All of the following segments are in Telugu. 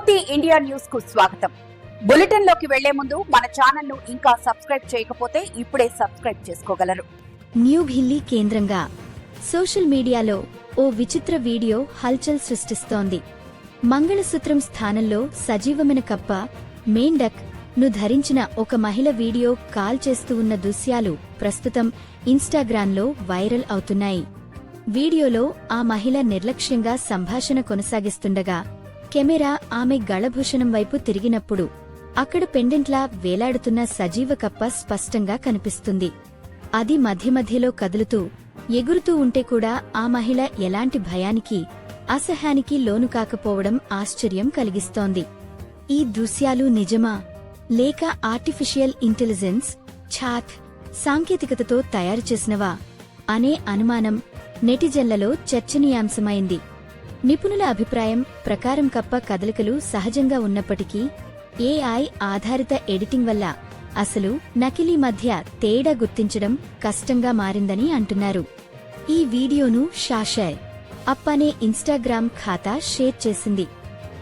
పూర్తి ఇండియా న్యూస్కు స్వాగతం. బులెటిన్లోకి వెళ్ళే ముందు మన ఛానల్ను ఇంకా సబ్స్క్రైబ్ చేయకపోతే ఇప్పుడే సబ్స్క్రైబ్ చేసుకోగలరు. న్యూ ఢిల్లీ కేంద్రంగా సోషల్ మీడియాలో ఓ విచిత్ర వీడియో హల్చల్ సృష్టిస్తోంది. మంగళసూత్రం స్థానంలో సజీవమైన కప్ప మేండక్ను ధరించిన ఒక మహిళ వీడియో కాల్ చేస్తూ ఉన్న దృశ్యాలు ప్రస్తుతం ఇన్స్టాగ్రామ్లో వైరల్ అవుతున్నాయి. వీడియోలో ఆ మహిళ నిర్లక్ష్యంగా సంభాషణ కొనసాగిస్తుండగా కెమెరా ఆమె గళభూషణం వైపు తిరిగినప్పుడు అక్కడ పెండెంట్లా వేలాడుతున్న సజీవ కప్ప స్పష్టంగా కనిపిస్తుంది. అది మధ్య మధ్యలో కదులుతూ ఎగురుతూ ఉంటే కూడా ఆ మహిళ ఎలాంటి భయానికి అసహ్యానికి లోను కాకపోవడం ఆశ్చర్యం కలిగిస్తోంది. ఈ దృశ్యాలు నిజమా? లేక ఆర్టిఫిషియల్ ఇంటెలిజెన్స్ ఛాత్ సాంకేతికతతో తయారు చేసినవా? అనే అనుమానం నెటిజన్లలో చర్చనీయాంశమైంది. నిపుణుల అభిప్రాయం ప్రకారం కప్ప కదలికలు సహజంగా ఉన్నప్పటికీ ఏఐ ఆధారిత ఎడిటింగ్ వల్ల అసలు నకిలీ మధ్య తేడా గుర్తించడం కష్టంగా మారిందని అంటున్నారు. ఈ వీడియోను షాషాయ్ అప్ అనే ఇన్స్టాగ్రామ్ ఖాతా షేర్ చేసింది.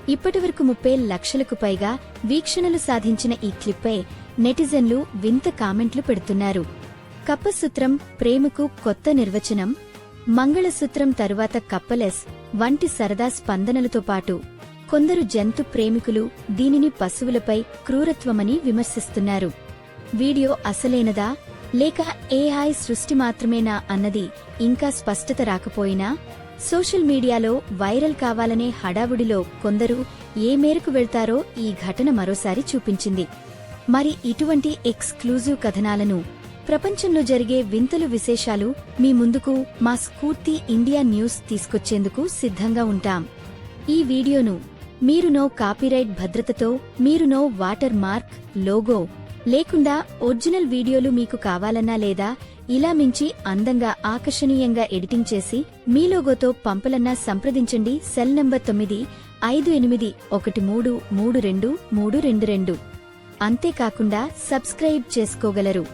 ఇప్పటివరకు ముప్పై లక్షలకు పైగా వీక్షణలు సాధించిన ఈ క్లిప్పై నెటిజన్లు వింత కామెంట్లు పెడుతున్నారు. కప్పసూత్రం ప్రేమకు కొత్త నిర్వచనం మంగళసూత్రం తరువాత కప్పలెస్ వంటి సరదా స్పందనలతో పాటు కొందరు జంతు ప్రేమికులు దీనిని పశువులపై క్రూరత్వమని విమర్శిస్తున్నారు. వీడియో అసలైనదా? లేక ఏఐ సృష్టి మాత్రమేనా అన్నది ఇంకా స్పష్టత రాకపోయినా? సోషల్ మీడియాలో వైరల్ కావాలనే హడావుడిలో కొందరు ఏ మేరకు వెళ్తారో ఈ ఘటన మరోసారి చూపించింది. మరి ఇటువంటి ఎక్స్క్లూజివ్ కథనాలను ప్రపంచంలో జరిగే వింతలు విశేషాలు మీ ముందుకు మా స్ఫూర్తి ఇండియా న్యూస్ తీసుకొచ్చేందుకు సిద్ధంగా ఉంటాం. ఈ వీడియోను మీరు నో కాపీరైట్ భద్రతతో మీరు నో వాటర్ మార్క్ లోగో లేకుండా ఒరిజినల్ వీడియోలు మీకు కావాలన్నా లేదా ఇలా మించి అందంగా ఆకర్షణీయంగా ఎడిటింగ్ చేసి మీ లోగోతో పంపలన్నా సంప్రదించండి. సెల్ నంబర్ తొమ్మిది ఐదు ఎనిమిది ఒకటి మూడు మూడు రెండు మూడు రెండు రెండు. అంతేకాకుండా సబ్స్క్రైబ్ చేసుకోగలరు.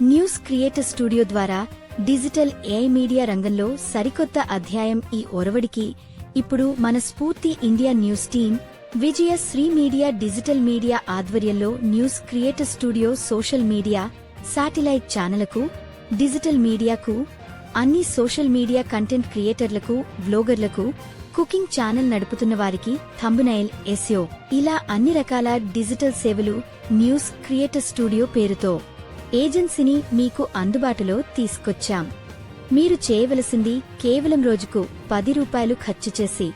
న్యూస్ క్రియేటర్ స్టూడియో ద్వారా డిజిటల్ ఏఐ మీడియా రంగంలో సరికొత్త అధ్యాయం ఈ ఒరవడికి ఇప్పుడు మన స్ఫూర్తి India news team Vijaya Sri media digital media ఆధ్వర్యంలో news creator studio social media satellite ఛానళ్ళకు digital మీడియాకు అన్ని సోషల్ మీడియా కంటెంట్ క్రియేటర్లకు వ్లోగర్లకు కుకింగ్ ఛానల్ నడుపుతున్న వారికి థంబునైల్ ఎస్యో ఇలా అన్ని రకాల డిజిటల్ సేవలు న్యూస్ క్రియేటర్ స్టూడియో పేరుతో. ఏజెన్సీని మీకు అందుబాటులో తీసుకొచ్చాం. మీరు చేయవలసింది కేవలం రోజుకు పది రూపాయలు ఖర్చు చేసి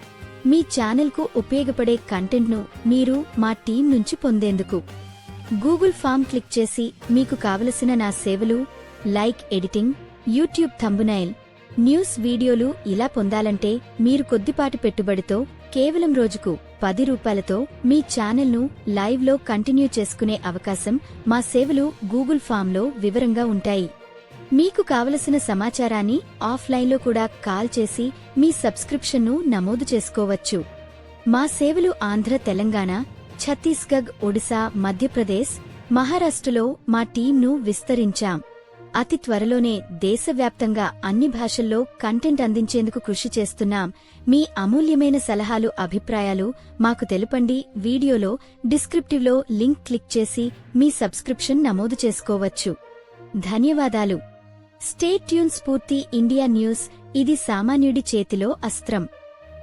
మీ ఛానల్కు ఉపయోగపడే కంటెంట్ను మీరు మా టీం నుంచి పొందేందుకు. గూగుల్ ఫామ్ క్లిక్ చేసి మీకు కావలసిన నా సేవలు like editing YouTube thumbnail news వీడియోలు ఇలా పొందాలంటే మీరు కొద్దిపాటి పెట్టుబడితో కేవలం రోజుకు పది రూపాయలతో మీ ఛానల్ను లైవ్లో కంటిన్యూ చేసుకునే అవకాశం మా సేవలు గూగుల్ ఫామ్లో వివరంగా ఉంటాయి. మీకు కావలసిన సమాచారాన్ని ఆఫ్లైన్లో కూడా కాల్ చేసి మీ సబ్స్క్రిప్షన్ను నమోదు చేసుకోవచ్చు. మా సేవలు ఆంధ్ర తెలంగాణ ఛత్తీస్గఢ్ ఒడిశా మధ్యప్రదేశ్ మహారాష్ట్రలో మా టీంను విస్తరించాం. అతి త్వరలోనే దేశవ్యాప్తంగా అన్ని భాషల్లో కంటెంట్ అందించేందుకు కృషి చేస్తున్నాం మీ అమూల్యమైన సలహాలు అభిప్రాయాలు మాకు తెలుపండి. వీడియోలో డిస్క్రిప్టివ్లో లింక్ క్లిక్ చేసి మీ సబ్స్క్రిప్షన్ నమోదు చేసుకోవచ్చు. ధన్యవాదాలు. Stay tuned Spoorthi India news ఇది సామాన్యుడి చేతిలో అస్త్రం.